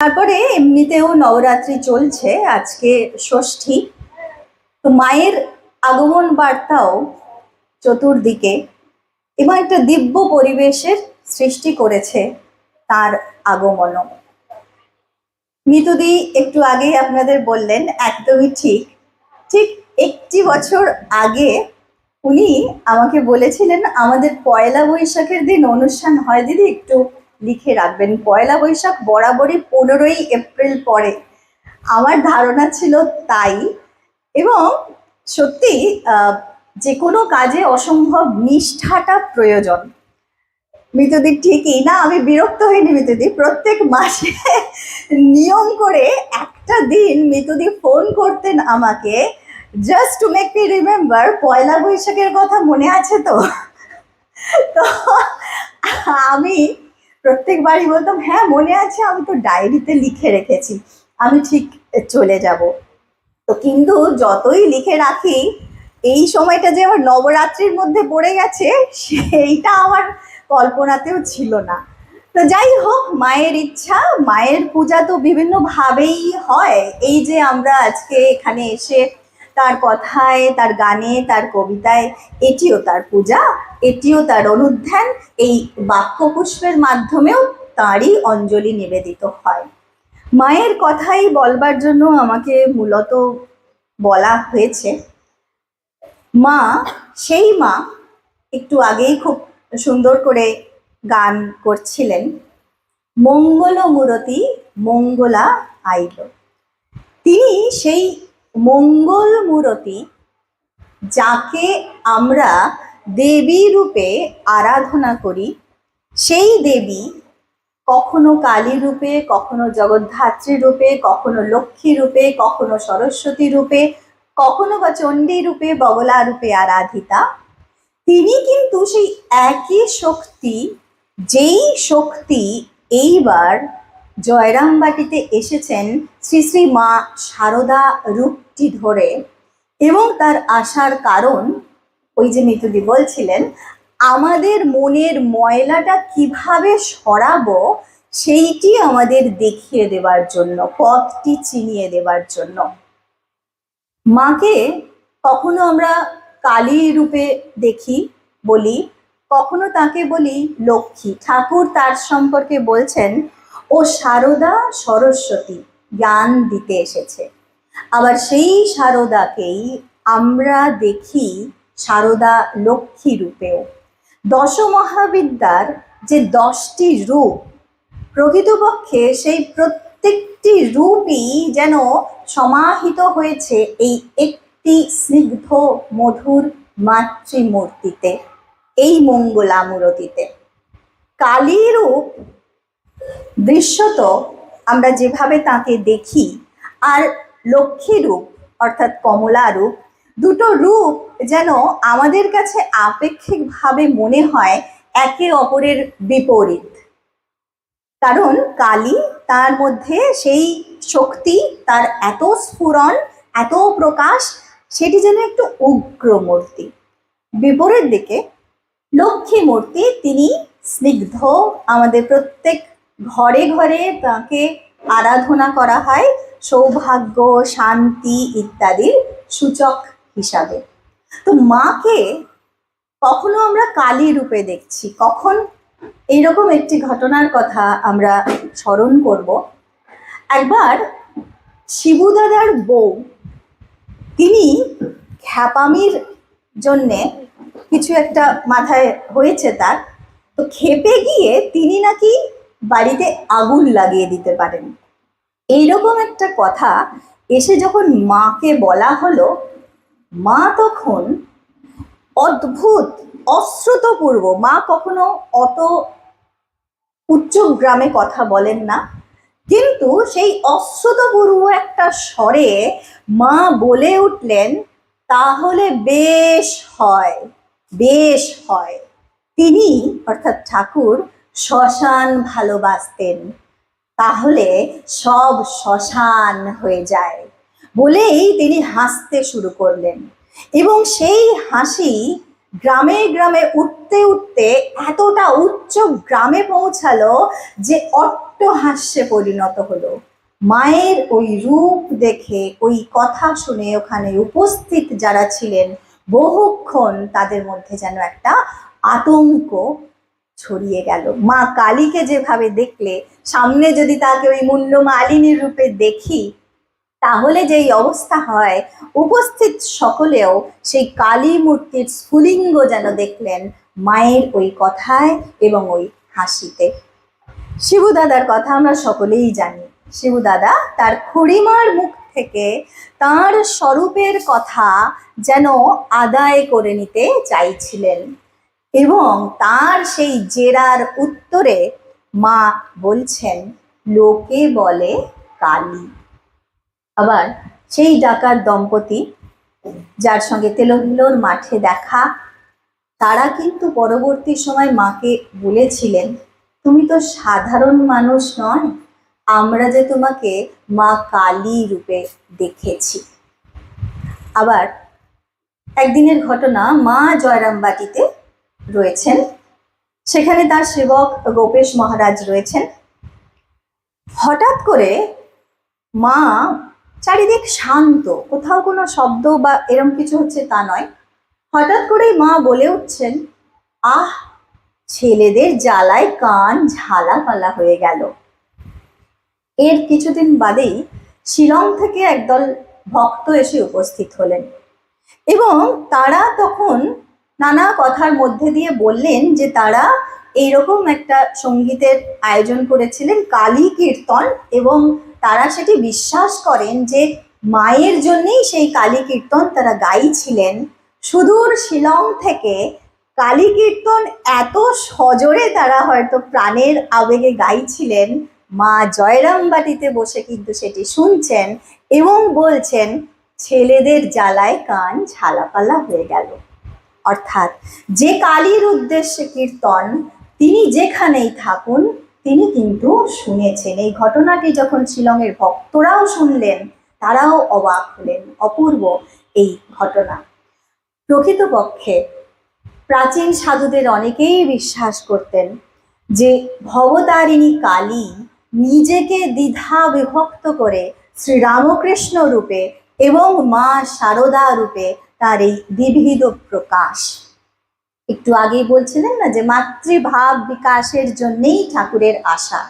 তারপরে এমনিতেও নবরাত্রি চলছে, আজকে ষষ্ঠী। তো মায়ের আগমন বার্তাও চতুর্দিকে এবং একটা দিব্য পরিবেশের সৃষ্টি করেছে তার আগমনও। মিতুদি, একটু আগেই আপনাদের বললেন, একদমই ঠিক। ঠিক একটি বছর আগে উনি আমাকে বলেছিলেন, আমাদের পয়লা বৈশাখের দিন অনুষ্ঠান হয়। দিদি, একটু লিখে রাখবেন। পয়লা বৈশাখ বরাবরই পনেরোই এপ্রিল পরে আমার ধারণা ছিল তাই। এবং সত্যি যে কোনো কাজে অসম্ভব নিষ্ঠাটা প্রয়োজন। মিতুদি ঠিকই। না, আমি বিরক্ত হইনি মিতুদি প্রত্যেক মাসে নিয়ম করে একটা দিন মিতুদি ফোন করতেন আমাকে। Just to make me remember পয়লা বৈশাখের কথা মনে আছে তো? তো আমি প্রত্যেকবারই বলতাম হ্যাঁ মনে আছে, আমি তো ডায়েরিতে লিখে রেখেছি, আমি ঠিক চলে যাব। তো কিন্তু যতই লিখে রাখি, এই সময়টা যে আমার নবরাত্রির মধ্যে পড়ে গেছে, সেইটা আমার কল্পনাতেও ছিল না। তো যাই হোক, মায়ের ইচ্ছা, মায়ের পূজা তো বিভিন্নভাবেই হয়। এই যে আমরা আজকে এখানে এসে তার কথায়, তার গানে, তার কবিতায়, এটিও তার পূজা, এটিও তার অনুধ্যান, এই বাক্যপুষ্পের মাধ্যমেও তারই অঞ্জলি নিবেদিত হয়। মায়ের কথাই বলবার জন্য আমাকে মূলত বলা হয়েছে। মা, সেই মা একটু আগেই খুব সুন্দর করে গান করছিলেন। মঙ্গল মূরতি মঙ্গলা আইল। তিনি সেই মঙ্গল মূরতি, যাকে আমরা দেবী রূপে আরাধনা করি, সেই দেবী কখনো কালী রূপে, কখনো জগদ্ধাত্রী রূপে, কখনো লক্ষ্মী রূপে, কখনো সরস্বতী রূপে, কখনো বা চণ্ডী রূপে, বগলা রূপে আরাধিতা। তিনি কিন্তু সেই একই শক্তি, যেই শক্তি এইবার জয়রামবাটিতে এসেছেন শ্রী শ্রী মা সারদা রূপটি ধরে এবং তার আসার কারণ ওই যে মিতুদি বলছিলেন, আমাদের মনের ময়লাটা কীভাবে সরাবো সেইটি আমাদের দেখিয়ে দেবার জন্য, পথটি চিনিয়ে দেবার জন্য। মাকে কখনো আমরা কালী রূপে দেখি, বলি, কখনো তাকে বলি লক্ষ্মী। ঠাকুর তার সম্পর্কে বলছেন ও সারদা সরস্বতী জ্ঞান দিতে এসেছে। আবার সেই সারদাকেই আমরা দেখি সারদা লক্ষ্মী রূপেও। দশ মহাবিদ্যার যে দশটি রূপ, প্রকৃতপক্ষে সেই প্রত্যেকটি রূপই যেন সমাহিত হয়েছে এই একটি স্নিগ্ধ মধুর মাতৃমূর্তিতে, এই মঙ্গলা মূরতিতে কালী রূপ দৃশ্যত আমরা যেভাবে তাকে দেখি, আর লক্ষ্মী রূপ, অর্থাৎ কমলা রূপ, দুটো রূপ যেন আমাদের কাছে আপেক্ষিকভাবে মনে হয় একে অপরের বিপরীত। কারণ কালী তার মধ্যে সেই শক্তি, তার এত স্ফুরণ, এত প্রকাশ, সেটি যেন একটু উগ্র মূর্তি বিপরীত দিকে লক্ষ্মী মূর্তি তিনি স্নিগ্ধ, আমাদের প্রত্যেক ঘরে ঘরে তাকে আরাধনা করা হয় সৌভাগ্য, শান্তি ইত্যাদির সূচক হিসাবে। তো মাকে কখনো আমরা কালী রূপে দেখছি, কখন? এইরকম একটি ঘটনার কথা আমরা স্মরণ করব। একবার শিবুদাদার বউ, তিনি খ্যাপামির জন্যে কিছু একটা মাথায় হয়েছে তার, তো খেপে গিয়ে তিনি নাকি বাড়িতে আগুন লাগিয়ে দিতে পারেন। এইরকম একটা কথা এসে যখন মাকে বলা হলো, মা তখন অদ্ভুত, অশ্রুতপূর্ব, মা কখনো অত উচ্চ গ্রামে কথা বলেন না, কিন্তু সেই অশ্রুতপূর্ব একটা স্বরে মা বলে উঠলেন, তাহলে বেশ হয় বেশ হয়। তিনি অর্থাৎ ঠাকুর শ্মশান ভালোবাসতেন। তাহলে সব শ্মশান হয়ে যায়। বলেই তিনি হাসতে শুরু করলেন। এবং সেই হাসি গ্রামে গ্রামে উঠতে উঠতে এতটা উচ্চ গ্রামে পৌঁছালো যে অট্ট অট্টহাস্যে পরিণত হলো। মায়ের ওই রূপ দেখে, ওই কথা শুনে ওখানে উপস্থিত যারা ছিলেন, বহুক্ষণ তাদের মধ্যে যেন একটা আতঙ্ক ছড়িয়ে গেল। মা কালীকে যেভাবে দেখলে, সামনে যদি তাকে ওই মূল্য মালিনীর রূপে দেখি, তাহলে যেই অবস্থা হয়, উপস্থিত সকলেও সেই কালী মূর্তির স্ফুলিঙ্গ যেন দেখলেন মায়ের ওই কথায় এবং ওই হাসিতে। শিবু দাদার কথা আমরা সকলেই জানি। শিবু দাদা তার খুড়িমার মুখ থেকে তার স্বরূপের কথা যেন আদায় করে নিতে চাইছিলেন। এবং তার সেই জেরার উত্তরে মা বলছেন, লোকে বলে কালী। আবার সেই ডাকার দম্পতি, যার সঙ্গে তেলহিলোর মাঠে দেখা, তারা কিন্তু পরবর্তী সময় মাকে বলেছিলেন, তুমি তো সাধারণ মানুষ নয়, আমরা যে তোমাকে মা কালী রূপে দেখেছি। আবার একদিনের ঘটনা মা জয়রামবাটিতে রয়েছেন। সেখানে তার সেবক গোপেশ মহারাজ রয়েছেন। হঠাৎ করে মা চারিদিক শান্ত, কোথাও কোনো শব্দ বা এরম কিছু হচ্ছে তা নয়। হঠাৎ করেই মা বলে উঠছেন, আহ, ছেলেদের জ্বালায় কান ঝালাপালা হয়ে গেল। এর কিছুদিন বাদেই শিলং থেকে একদল ভক্ত এসে উপস্থিত হলেন এবং তারা তখন নানা কথার মধ্যে দিয়ে বললেন যে তারা এইরকম একটা সঙ্গীতের আয়োজন করেছিলেন, কালী কীর্তন, এবং তারা সেটি বিশ্বাস করেন যে মায়ের জন্যেই সেই কালী কীর্তন তারা গাইছিলেন। সুদূর শিলং থেকে কালী কীর্তন এত সজোরে তারা হয়তো প্রাণের আবেগে গাইছিলেন। মা জয়রামবাটিতে বসে কিন্তু সেটি শুনছেন এবং বলছেন, ছেলেদের জ্বালায় কান ঝালাপালা হয়ে গেল। অর্থাৎ যে কালীর উদ্দেশ্যে কীর্তন, তিনি যেখানেই থাকুন, তিনি কিন্তু শুনেছেন। এই ঘটনাটি যখন শিলংয়ের ভক্তরাও শুনলেন, তারাও অবাক হলেন। অপূর্ব এই ঘটনা। প্রকৃতপক্ষে প্রাচীন সাধুদের অনেকেই বিশ্বাস করতেন যে ভবতারিণী কালী নিজেকে দ্বিধা বিভক্ত করে শ্রীরামকৃষ্ণ রূপে এবং মা শারদা রূপে তার এই বিবিধ প্রকাশ। একটু আগেই বলছিলেন না যে মাতৃভাব বিকাশের জন্যেই ঠাকুরের আশা।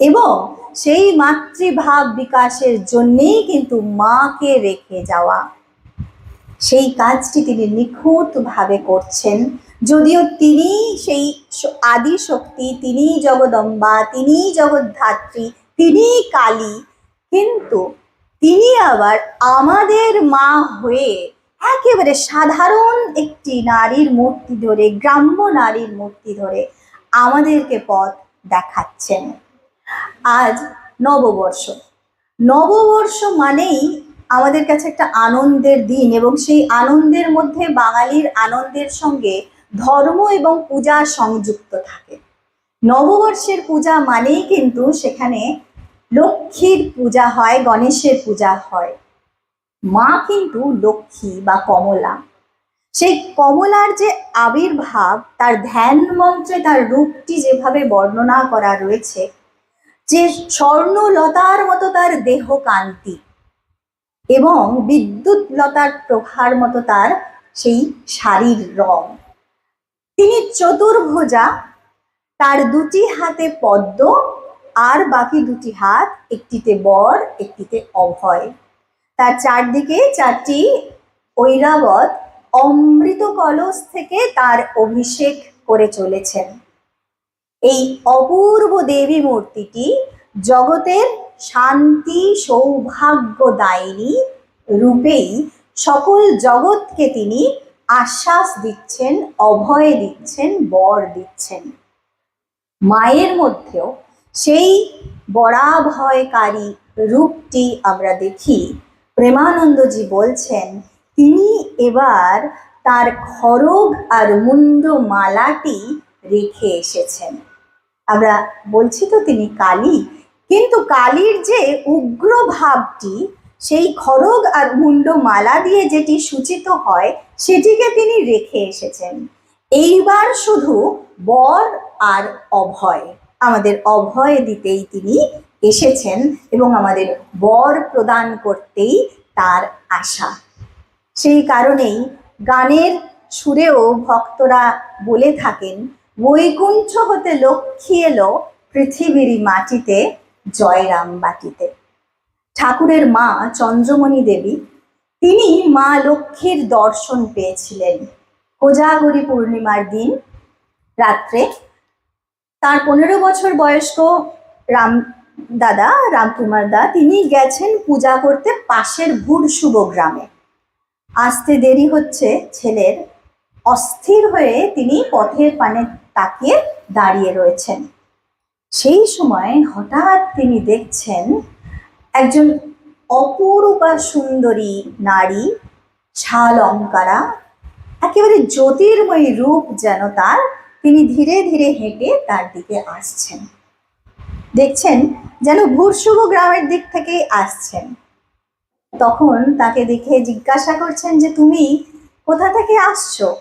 এবং সেই মাতৃভাব বিকাশের জন্যেই কিন্তু মাকে রেখে যাওয়া। সেই কাজটি তিনি নিখুঁতভাবে করছেন। যদিও তিনি সেই আদি শক্তি তিনিই জগদম্বা তিনিই জগদ্ধাত্রী তিনিই কালী, কিন্তু তিনি আবার আমাদের মা হয়ে একেবারে সাধারণ একটি নারীর মূর্তি ধরে, গ্রাম্য নারীর মূর্তি ধরে আমাদেরকে পথ দেখাচ্ছেন। আজ নববর্ষ। নববর্ষ মানেই আমাদের কাছে একটা আনন্দের দিন এবং সেই আনন্দের মধ্যে বাঙালির আনন্দের সঙ্গে ধর্ম এবং পূজা সংযুক্ত থাকে। নববর্ষের পূজা মানেই কিন্তু সেখানে লক্ষ্মীর পূজা হয়, গণেশের পূজা হয়। মা কিন্তু লক্ষ্মী বা কমলা। সেই কমলার যে আবির্ভাব, তার ধ্যান মন্ত্রে তার রূপটি যেভাবে বর্ণনা করা রয়েছে, যে স্বর্ণলতার মতো তার দেহ কান্তি এবং বিদ্যুৎ লতার প্রভার মতো তার সেই শাড়ির রং। তিনি চতুর্ভুজা, তার দুটি হাতে পদ্ম আর বাকি দুটি হাত একটিতে বর, একটিতে অভয়। তার চারদিকে চারটি ঐরাবত অমৃত কলস থেকে তার অভিষেক করে চলেছেন। এই অপূর্ব দেবী মূর্তিটি জগতের শান্তি সৌভাগ্যদায়িনী রূপেই সকল জগৎকে তিনি আশ্বাস দিচ্ছেন, অভয় দিচ্ছেন, বর দিচ্ছেন। মায়ের মধ্যেও সেই বরাভয়কারী রূপটি আমরা দেখি। প্রেমানন্দজি বলছেন, তিনি এবার তার খড়গ আর মুন্ড মালাটি রেখে এসেছেন। আমরা বলছি তো তিনি কালী, কিন্তু কালীর যে উগ্র ভাবটি, সেই খড়গ আর মুন্ড মালা দিয়ে যেটি সূচিত হয়, সেটিকে তিনি রেখে এসেছেন। এইবার শুধু বর আর অভয়, আমাদের অভয় দিতেই তিনি এসেছেন এবং আমাদের বর প্রদান করতেই তার আশা। সেই কারণেই গানের সুরেও ভক্তরা বলে থাকেন, বৈকুণ্ঠ হতে লক্ষ্মী এলো পৃথিবীরই মাটিতে, জয়রাম বাটিতে। ঠাকুরের মা চন্দ্রমণি দেবী, তিনি মা লক্ষ্মীর দর্শন পেয়েছিলেন কোজাগরী পূর্ণিমার দিন রাত্রে। তার পনেরো বছর বয়স্ক রাম দাদা, রামকুমার দা, তিনি গেছেন পূজা করতে পাশের ভুরশুভ গ্রামে। আসতে দেরি হচ্ছে, ছেলের অস্থির হয়ে তিনি পথের পানে তাকিয়ে দাঁড়িয়ে রয়েছেন। সেই সময় হঠাৎ তিনি দেখছেন একজন অপরূপা সুন্দরী নারী শালঙ্কারা একেবারে জ্যোতির্ময়ী রূপ যেন তার, তিনি ধীরে ধীরে হেঁটে তার দিকে আসছেন। দেখছেন যেন ভুরশুভ গ্রামের দিক থেকেই আসছেন। তখন তাকে দেখে জিজ্ঞাসা করছেন যে, তুমি কোথা থেকে আসছো?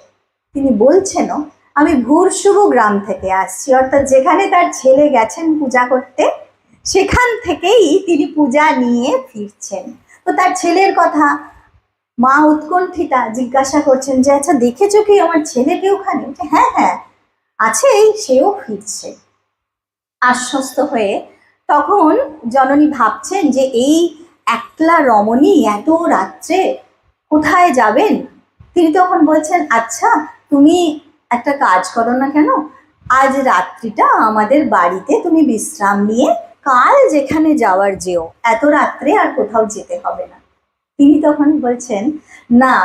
তিনি বলছেনও, আমি ভুরশুভ গ্রাম থেকে আসছি। অর্থাৎ যেখানে তার ছেলে গেছেন পূজা করতে, সেখান থেকেই তিনি পূজা নিয়ে ফিরছেন। তো তার ছেলের কথা মা উৎকণ্ঠিতা জিজ্ঞাসা করছেন যে আচ্ছা দেখেছ কি আমার ছেলেকে ওখানে? হ্যাঁ হ্যাঁ আছে সেও ফিরছে। আশ্বস্ত হয়ে তখন জননী ভাবছেন যে এই একলা রমণী এত রাত্রে কোথায় যাবেন? তিনি তখন বলছেন আচ্ছা তুমি একটা কাজ করো না কেন? আজ রাত্রিটা আমাদের বাড়িতে তুমি বিশ্রাম নিয়ে কাল যেখানে যাওয়ার যেও। এত রাত্রে আর কোথাও যেতে হবে না। তিনি তখন বলছেন, না,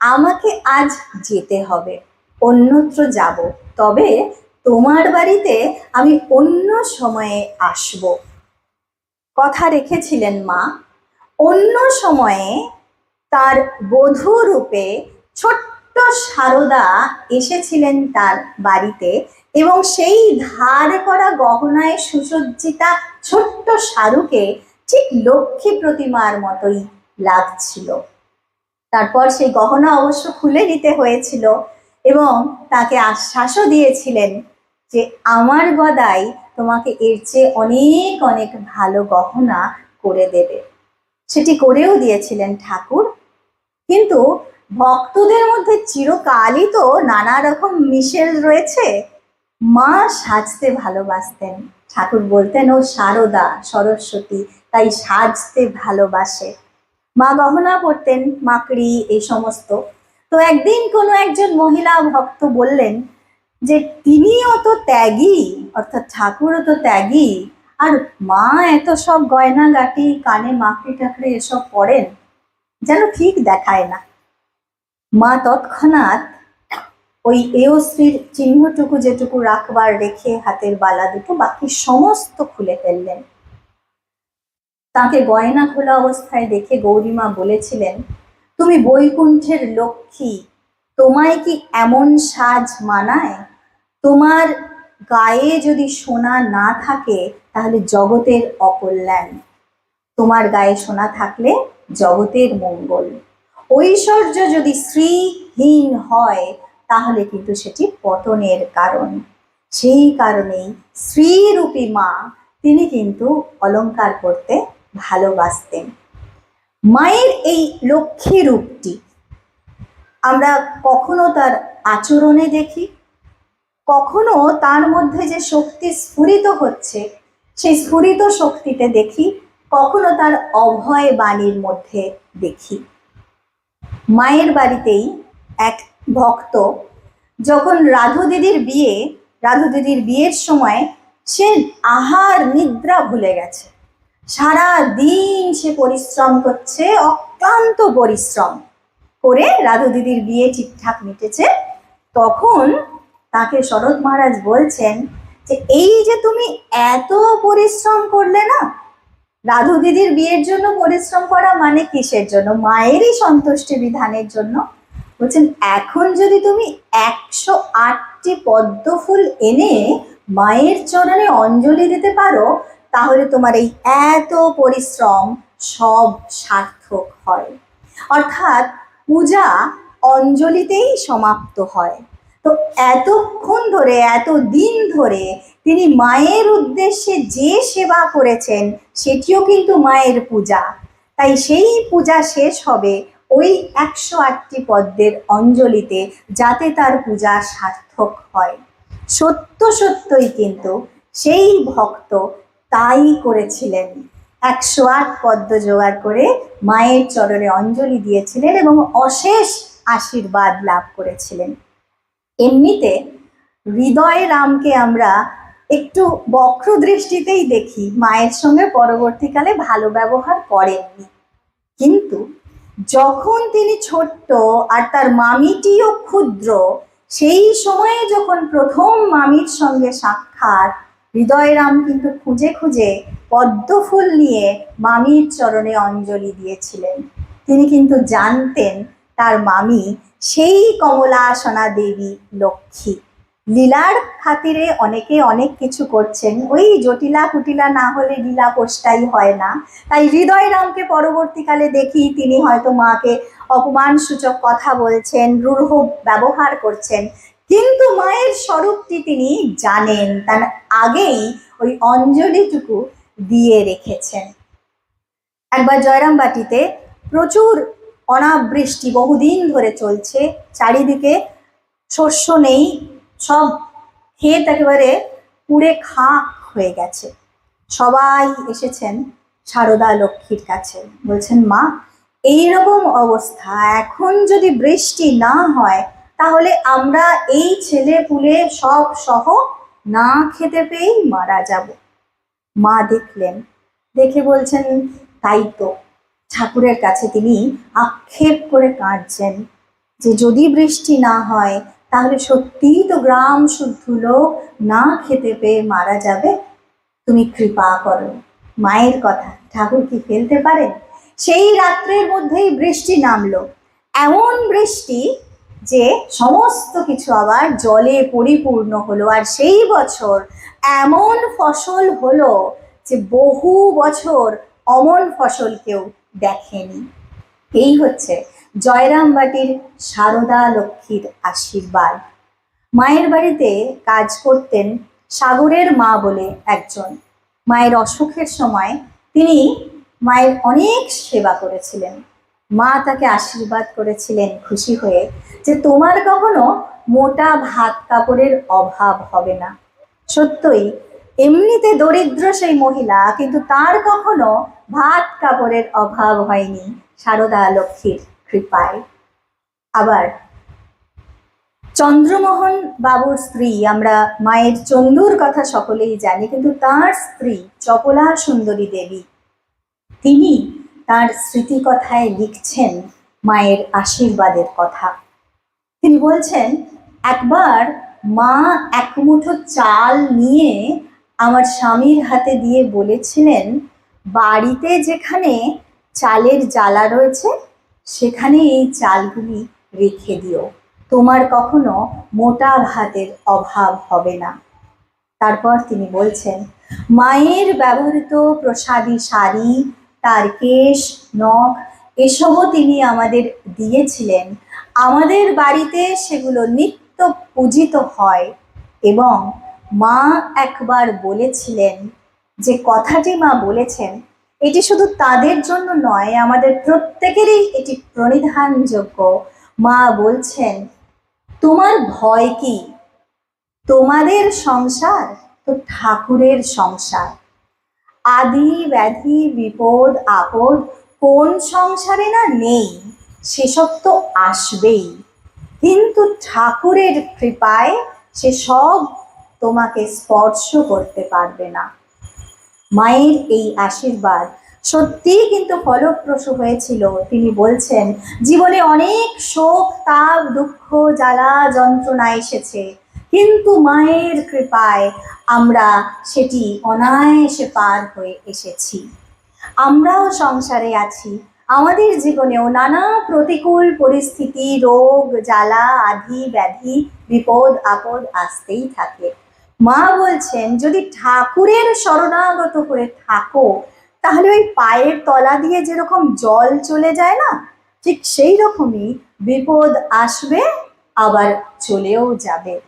আমাকে আজ যেতে হবে, অন্যত্র যাব। তবে তোমার বাড়িতে আমি অন্য সময়ে আসব। কথা রেখেছিলেন মা। অন্য সময়ে তার বধূ রূপে ছোট্ট সারদা এসেছিলেন তার বাড়িতে এবং সেই ধার করা গহনায় সুসজ্জিতা ছোট্ট সারুকে ঠিক লক্ষ্মী প্রতিমার মতোই লাগছিল। তারপর সেই গহনা অবশ্য খুলে নিতে হয়েছিল এবং তাকে আশ্বাসও দিয়েছিলেন যে আমার গদাই তোমাকে এর চেয়ে অনেক অনেক ভালো গহনা করে দেবে। সেটি করেও দিয়েছিলেন ঠাকুর। কিন্তু ভক্তদের মধ্যে চিরকালই তো নানা রকম মিশেল রয়েছে। মা সাজতে ভালোবাসতেন। ঠাকুর বলতেন, ও সারদা, সরস্বতী, তাই সাজতে ভালোবাসে। মা গহনা পরতেন, মাকড়ি এই সমস্ত। তো একদিন কোনো একজন মহিলা ভক্ত বললেন যে তিনিও তো ত্যাগী, অর্থাৎ ঠাকুরও তো ত্যাগী, আর মা এত সব গয়না গাটি কানে মাকড়ি টাকড়ি এসব পরেন, যেন ঠিক দেখায় না। মা তৎক্ষণাৎ ওই এওশ্রীর চিহ্নটুকু যেটুকু রাখবার রেখে হাতের বালা দুটো বাকি সমস্ত খুলে ফেললেন। তাকে গয়না খোলা অবস্থায় দেখে গৌরীমা বলেছিলেন, তুমি বৈকুণ্ঠের লক্ষ্মী তোমায় কি এমন সাজ মানায়? তোমার গায়ে যদি সোনা না থাকে, তাহলে জগতের অকল্যাণ। তোমার গায়ে সোনা থাকলে জগতের মঙ্গল। ঐশ্বর্য যদি শ্রীহীন হয়, তাহলে কিন্তু সেটি পতনের কারণ। সেই কারণেই শ্রীরূপী মা, তিনি কিন্তু অলংকার করতে ভালোবাসতেন। মায়ের এই লক্ষ্মী রূপটি আমরা কখনো তার আচরণে দেখি? কখনো তার মধ্যে যে শক্তি স্ফুরিত হচ্ছে, সেই স্ফুরিত শক্তিতে দেখি? কখনো তার অভয় বাণীর মধ্যে দেখি? মায়ের বাড়িতেই এক ভক্ত যখন রাধু দিদির বিয়ে, রাধু দিদির বিয়ের সময় সে আহার নিদ্রা ভুলে গেছে। সারা দিন সে পরিশ্রম করছে, অক্লান্ত পরিশ্রম। করে রাধু দিদির বিয়ে ঠিকঠাক মিটেছে, তখন তাকে শরৎ মহারাজ বলছেন যে, এই যে তুমি এত পরিশ্রম করলে না, রাধু দিদির বিয়ের জন্য পরিশ্রম করা মানে কিসের জন্য? মায়েরই সন্তুষ্টি বিধানের জন্য? বলছেন, এখন যদি তুমি একশো আটটি পদ্ম ফুল এনে মায়ের চরণে অঞ্জলি দিতে পারো, তাহলে তোমার এই এত পরিশ্রম সব সার্থক হয়। অর্থাৎ পূজা অঞ্জলিতেই সমাপ্ত হয়। তো এতক্ষণ ধরে এত দিন ধরে তিনি মায়ের উদ্দেশ্যে যে সেবা করেছেন, সেটিও কিন্তু মায়ের পূজা। তাই সেই পূজা শেষ হবে ওই একশো আটটি পদ্মের অঞ্জলিতে যাতে তার পূজা সার্থক হয়। সত্য সত্যই কিন্তু সেই ভক্ত তাই করেছিলেন। একশো আট পদ্ম জোগাড় করে মায়ের চরণে অঞ্জলি দিয়েছিলেন এবং অশেষ আশীর্বাদ লাভ করেছিলেন। এমনিতে হৃদয় রামকে আমরা একটু বক্র দৃষ্টিতেই দেখি, মায়ের সঙ্গে পরবর্তীকালে ভালো ব্যবহার করেননি। কিন্তু যখন তিনি ছোট্ট আর তার মামিটিও ক্ষুদ্র, সেই সময়ে যখন প্রথম মামির সঙ্গে সাক্ষাৎ হৃদয়রাম কিন্তু খুঁজে খুঁজে পদ্মফুল নিয়ে মামির চরণে অঞ্জলি দিয়েছিলেন। তিনি কিন্তু জানতেন তার মামি সেই কমলাসনা দেবী লক্ষ্মী। লীলার খাতিরে অনেকে অনেক কিছু করছেন। ওই জটিলা কুটিলা না হলে লীলা পোষ্টাই হয় না। তাই হৃদয় রামকে পরবর্তীকালে দেখি তিনি হয়তো মাকে অপমান সূচক কথা বলছেন, রূঢ় ব্যবহার করছেন। কিন্তু মায়ের স্বরূপটি তিনি জানেন, তার আগেই ওই অঞ্জলিটুকু দিয়ে রেখেছেন। একবার জয়রামবাটিতে প্রচুর অনাবৃষ্টি বহুদিন ধরে চলছে, চারিদিকে শস্য নেই, সব ক্ষেত একেবারে পুড়ে খাক হয়ে গেছে। সবাই এসেছেন সারদা লক্ষ্মীর কাছে, বলছেন, মা এই রকম অবস্থা, এখন যদি বৃষ্টি না হয় তাহলে আমরা এই ছেলে পুলে সব সহ না খেতে পেয়েই মারা যাব। মা দেখলেন, দেখে বলছেন, তাই তো, ঠাকুরের কাছে তিনি আক্ষেপ করে কাঁদছেন যে যদি বৃষ্টি না হয়, তাহলে সত্যিই তো গ্রাম শুদ্ধ লোক না খেতে পেয়ে মারা যাবে। তুমি কৃপা করো। মায়ের কথা, ঠাকুর কি ফেলতে পারেন? সেই রাত্রের মধ্যেই বৃষ্টি নামলো। এমন বৃষ্টি যে সমস্ত কিছু আবার জলে পরিপূর্ণ হলো। আর সেই বছর এমন ফসল হলো যে বহু বছর অমন ফসল কেউ দেখেনি। এই হচ্ছে জয়রামবাটির সারদা লক্ষ্মীর আশীর্বাদ। মায়ের বাড়িতে কাজ করতেন সাগরের মা বলে একজন। মায়ের অসুখের সময় তিনি মায়ের অনেক সেবা করেছিলেন। মা তাকে আশীর্বাদ করেছিলেন খুশি হয়ে যে তোমার কখনো মোটা ভাত কাপড়ের অভাব হবে না। সত্যই, এমনিতে দরিদ্র সেই মহিলা, কিন্তু তার কখনো ভাত কাপড়ের অভাব হয়নি সারদা লক্ষ্মীর কৃপায়। আবার চন্দ্রমোহন বাবুর স্ত্রী, আমরা মায়ের চন্দুর কথা সকলেই জানি, কিন্তু তার স্ত্রী চপলা সুন্দরী দেবী। তিনি তার স্মৃতিকথায় লিখছেন মায়ের আশীর্বাদের কথা। তিনি বলছেন, একবার মা এক মুঠো চাল নিয়ে আমার স্বামীর হাতে দিয়ে বলেছিলেন, বাড়িতে যেখানে চালের জ্বালা রয়েছে, সেখানে এই চালগুলি রেখে দিও। তোমার কখনো মোটা ভাতের অভাব হবে না। তারপর তিনি বলছেন, মায়ের ব্যবহৃত প্রসাদী শাড়ি তার কেশ নখ, এসবও তিনি আমাদের দিয়েছিলেন। আমাদের বাড়িতে সেগুলো নিত্য পূজিত হয় এবং মা একবার বলেছিলেন যে কথাটি মা বলেছেন, এটি শুধু তাদের জন্য নয়, আমাদের প্রত্যেকেরই এটি প্রণিধানযোগ্য। মা বলছেন, তোমার ভয় কি? তোমাদের সংসার তো ঠাকুরের সংসার। আদি, ব্যাধি, বিপদ, আপদ, কোন সংসারে না নেই, সেসব তো আসবেই। কিন্তু ঠাকুরের কৃপায় সে সব তোমাকে স্পর্শ করতে পারবে না। মায়ের এই আশীর্বাদ সত্যিই কিন্তু ফলপ্রসূ হয়েছিল। তিনি বলছেন, জীবনে অনেক শোক, তাপ, দুঃখ, জ্বালা, যন্ত্রণা এসেছে। কিন্তু মায়ের কৃপায় আমরা সেটি অনায়াসে পার হয়ে এসেছি। আমরাও সংসারে আছি। আমাদের জীবনেও নানা প্রতিকূল পরিস্থিতি, রোগ, জ্বালা, আধি, ব্যাধি, বিপদ, আপদ আসতেই থাকে। মা বলছেন, যদি ঠাকুরের শরণাগত হয়ে থাকো, তাহলে ওই পায়ের তলা দিয়ে যেরকম জল চলে যায় না, ঠিক সেই রকমই বিপদ আসবে, আবার চলেও যাবে।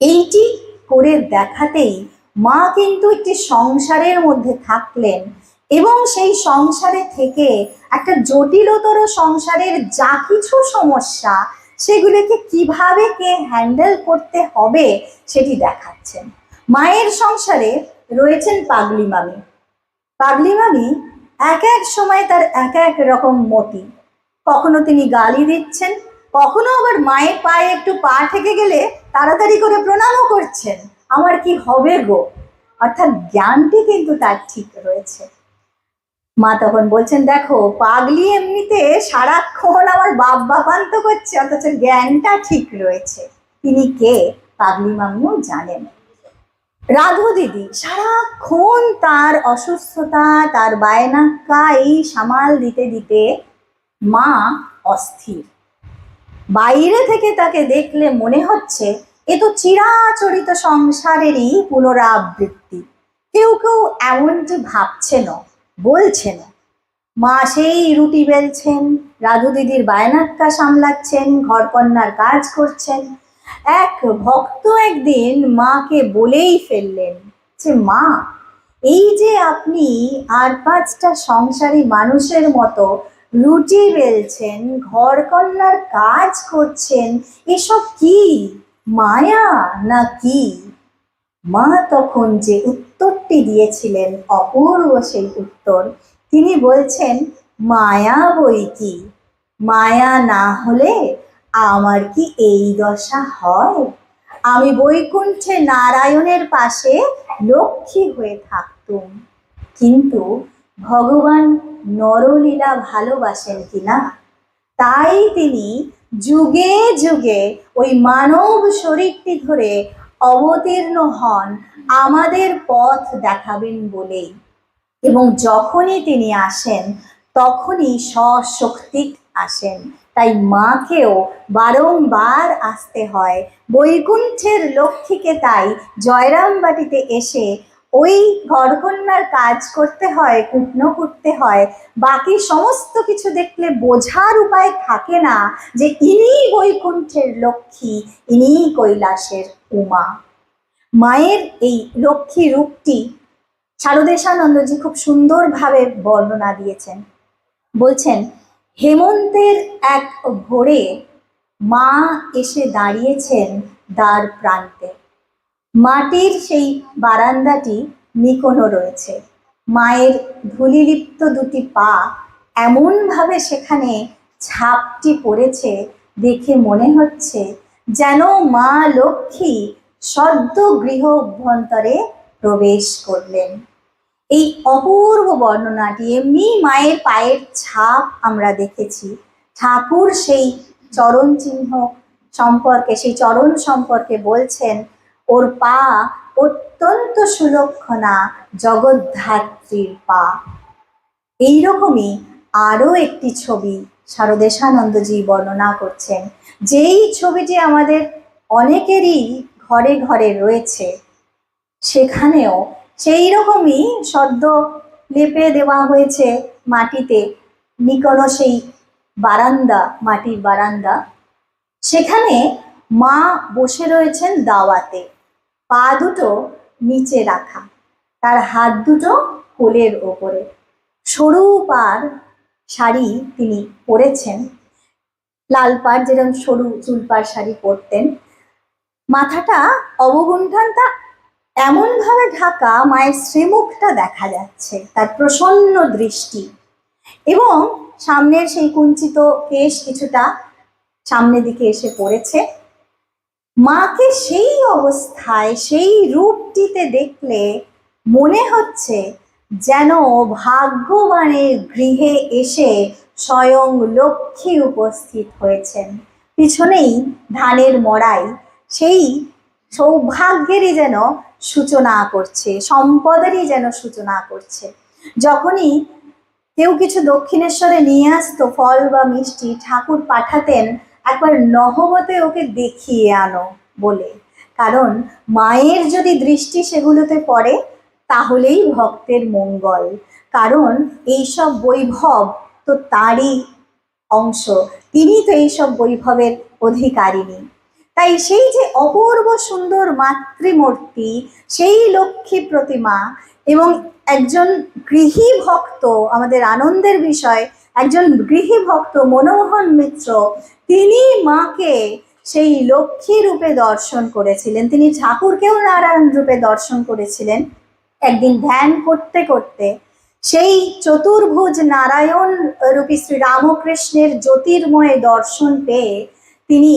এইটি করে দেখাতেই মা কিন্তু একটি সংসারের মধ্যে থাকলেন এবং সেই সংসারে থেকে একটা জটিলতর সংসারের যা কিছু সমস্যা সেগুলোকে কীভাবে কে হ্যান্ডেল করতে হবে সেটি দেখাচ্ছেন। মায়ের সংসারে রয়েছেন পাগলি মামি। পাগলি মামি এক এক সময় তার এক এক রকম মতি। কখনো তিনি গালি দিচ্ছেন, কখনো আবার মায়ের পায়ে একটু পা ঠেকে গেলে তাড়াতাড়ি করে প্রণামও করছেন। আমার কি হবে গো? অর্থাৎ জ্ঞানটি কিন্তু তার ঠিক রয়েছে। মা তখন বলছেন, দেখো, পাগলি এমনিতে সারাক্ষণ আমার বাপ বাপান্ত করছে, অথচ জ্ঞানটা ঠিক রয়েছে। তিনি কে? পাগলি মামিও জানেন। রাধু দিদি, সারাক্ষণ তার অসুস্থতা, তার বায়নাক্কা, এই সামাল দিতে দিতে মা অস্থির। বাইরে থেকে তাকে দেখলে মনে হচ্ছে এ তো চিরাচরিত সংসারেরই পুনরাবৃত্তি। কেউ কেউ এমনটি ভাবছেন বলছেন মা সেই রুটি বেলছেন রাধু দিদির বায়নাক্কা সামলাচ্ছেন ঘরকন্যার কাজ করছেন। এক ভক্ত একদিন মাকে বলেই ফেললেন যে, মা, এই যে আপনি আর পাঁচটা সংসারী মানুষের মতো রুটি বেলছেন ঘরকন্যার কাজ করছেন, এসব কি? মায়া না কি মা তখন যে উত্তরটি দিয়েছিলেন, অপূর্ব সেই উত্তর। তিনি বলছেন, মায়া বই কি? মায়া না হলে আমার কি এই দশা হয়? আমি বৈকুণ্ঠে নারায়ণের পাশে লক্ষ্মী হয়ে থাকতুম। কিন্তু ভগবান নরলীলা ভালোবাসেন কিনা? তাই তিনি যুগে যুগে ওই মানব শরীরটি ধরে অবতীর্ণ হন, আমাদের পথ দেখাবেন বলেই। এবং যখনই তিনি আসেন, তখনই সশক্তি আসেন। তাই মাকেও বারংবার আসতে হয়। বৈকুণ্ঠের লক্ষ্মীকে তাই জয়রামবাটিতে এসে ওই ঘরকন্যার কাজ করতে হয়, কুটনো করতে হয়, বাকি সমস্ত কিছু দেখলে বোঝার উপায় থাকে না যে ইনি বৈকুণ্ঠের লক্ষ্মী ইনি কৈলাসের উমা। মায়ের এই লক্ষ্মী রূপটি শারদেশানন্দজি খুব সুন্দরভাবে বর্ণনা দিয়েছেন। বলছেন, হেমন্তের এক ভোরে মা এসে দাঁড়িয়েছেন দ্বার প্রান্তে। মাটির সেই বারান্দাটি নিকোনো রয়েছে। মায়ের ধুলিলিপ্ত দুটি পা এমনভাবে সেখানে ছাপটি পড়েছে দেখে মনে হচ্ছে যেন মা লক্ষ্মী সদ্য গৃহ অভ্যন্তরে প্রবেশ করলেন। এই অপূর্ব বর্ণনাটি এমনি মায়ের পায়ের ছাপ আমরা দেখেছি। ঠাকুর সেই চরণ চিহ্ন সম্পর্কে, সেই চরণ সম্পর্কে বলছেন ওর পা অত্যন্ত সুলক্ষণা জগদ্ধাত্রীর পা। এইরকমই আরও একটি ছবি শারদেশানন্দজি বর্ণনা করছেন। যেই ছবিটি আমাদের অনেকেরই ঘরে ঘরে রয়েছে, সেখানেও সেই রকমই সদ্য লেপে দেওয়া হয়েছে মাটিতে নিকনো সেই বারান্দা, মাটির বারান্দা। সেখানে মা বসে রয়েছেন দাওয়াতে। পা দুটো নিচে রাখা। তার হাত দুটো কোলের ওপরে। সরু পার শাড়ি তিনি পরেছেন। লাল পাড় যেরকম সরু চুলপার শাড়ি পরতেন। মাথাটা অবগুণ্ঠনটা এমনভাবে ঢাকা মায়ের শ্রীমুখটা দেখা যাচ্ছে, তার প্রসন্ন দৃষ্টি। এবং সামনের সেই কুঞ্চিত কেশ কিছুটা সামনের দিকে এসে পড়েছে। মাকে সেই অবস্থায়, সেই রূপটিতে দেখলে মনে হচ্ছে যেন ভাগ্যবানের গৃহে এসে স্বয়ং লক্ষ্মী উপস্থিত হয়েছেন। পিছনেই ধানের মড়াই, সেই সৌভাগ্যেরই যেন সূচনা করছে, সম্পদেরই যেন সূচনা করছে। যখনই কেউ কিছু দক্ষিণেশ্বরে নিয়ে আসতো, ফল বা মিষ্টি ঠাকুর পাঠাতেন একবার নহবতে ওকে দেখিয়ে আনো বলে। কারণ মায়ের যদি দৃষ্টি সেগুলোতে পড়ে, তাহলেই ভক্তের মঙ্গল। কারণ এইসব বৈভব তো তারই অংশ। তিনি তো এইসব বৈভবের অধিকারিণী। তাই সেই যে অপূর্ব সুন্দর মাতৃমূর্তি, সেই লক্ষ্মী প্রতিমা এবং একজন গৃহী ভক্ত আমাদের আনন্দের বিষয় একজন গৃহী ভক্ত মনমোহন মিত্র, তিনি মাকে সেই লক্ষ্মী রূপে দর্শন করেছিলেন। তিনি ঠাকুরকেও নারায়ণ রূপে দর্শন করেছিলেন। একদিন ধ্যান করতে করতে সেই চতুর্ভুজ নারায়ণ রূপী শ্রী রামকৃষ্ণের জ্যোতির্ময় দর্শন পেয়ে তিনি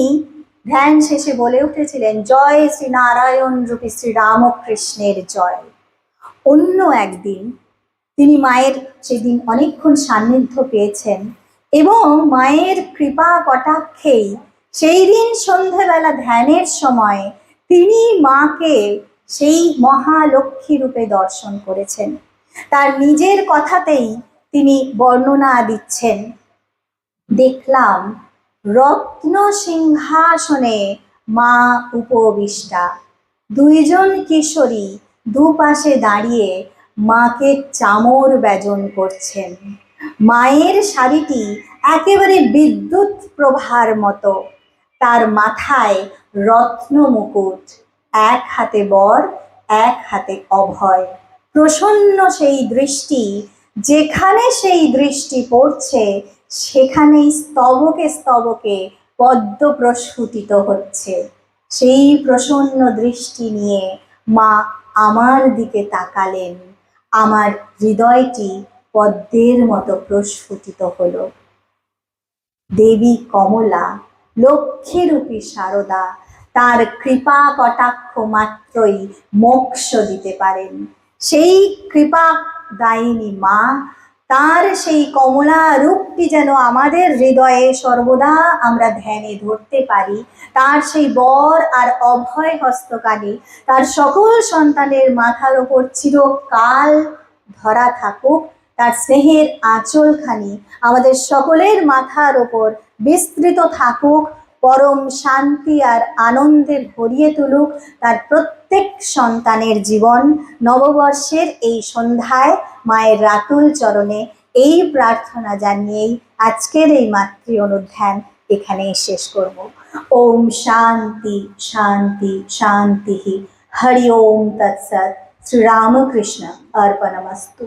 ধ্যান শেষে বলে উঠেছিলেন, জয় শ্রী নারায়ণ রূপী শ্রী রামকৃষ্ণের জয়। অন্য একদিন তিনি মায়ের সেদিন অনেকক্ষণ সান্নিধ্য পেয়েছেন। এবং মায়ের কৃপা কটাক্ষেই সেই দিন সন্ধেবেলা ধ্যানের সময় তিনি মাকে সেই মহালক্ষ্মী রূপে দর্শন করেছেন। তার নিজের কথাতেই তিনি বর্ণনা দিচ্ছেন, দেখলাম রত্ন সিংহাসনে মা উপবিষ্টা। দুইজন কিশোরী দুপাশে দাঁড়িয়ে মাকে চামর ব্যজন করছেন। মায়ের শাড়িটি একেবারে বিদ্যুৎ প্রভার মতো। তার মাথায় রত্ন মুকুট, এক হাতে বর, এক হাতে অভয়। প্রসন্ন সেই দৃষ্টি, যেখানে সেই দৃষ্টি পড়ছে, সেখানেই স্তবকে স্তবকে পদ্ম প্রস্ফুটিত হচ্ছে। সেই প্রসন্ন দৃষ্টি নিয়ে মা আমার দিকে তাকালেন। আমার হৃদয়টি পদ্মের মতো প্রস্ফুটিত হল। দেবী কমলা, লক্ষ্মীরূপী সারদা, তার কৃপা কটাক্ষ মাত্রই মোক্ষ দিতে পারেন। সেই কৃপা দায়িনী মা তার সেই কমলা রূপটি যেন আমাদের হৃদয়ে সর্বদা আমরা ধ্যানে ধরতে পারি। তার সেই বর আর অভয় হস্তকালে, তার সকল সন্তানের মাথার ওপর চিরকাল ধরা থাকুক, তার স্নেহের আঁচলখানি আমাদের সকলের মাথার ওপর বিস্তৃত থাকুক। পরম শান্তি আর আনন্দে ভরিয়ে তুলুক তার প্রত্যেক সন্তানের জীবন। নববর্ষের এই সন্ধ্যায় মায়ের রাতুল চরণে এই প্রার্থনা জানিয়েই আজকের এই মাতৃ অনুধ্যান এখানেই শেষ করব। ওম শান্তি শান্তি শান্তি। হরি ওম তৎসৎ। শ্রীরামকৃষ্ণ। অর্পণমস্তু।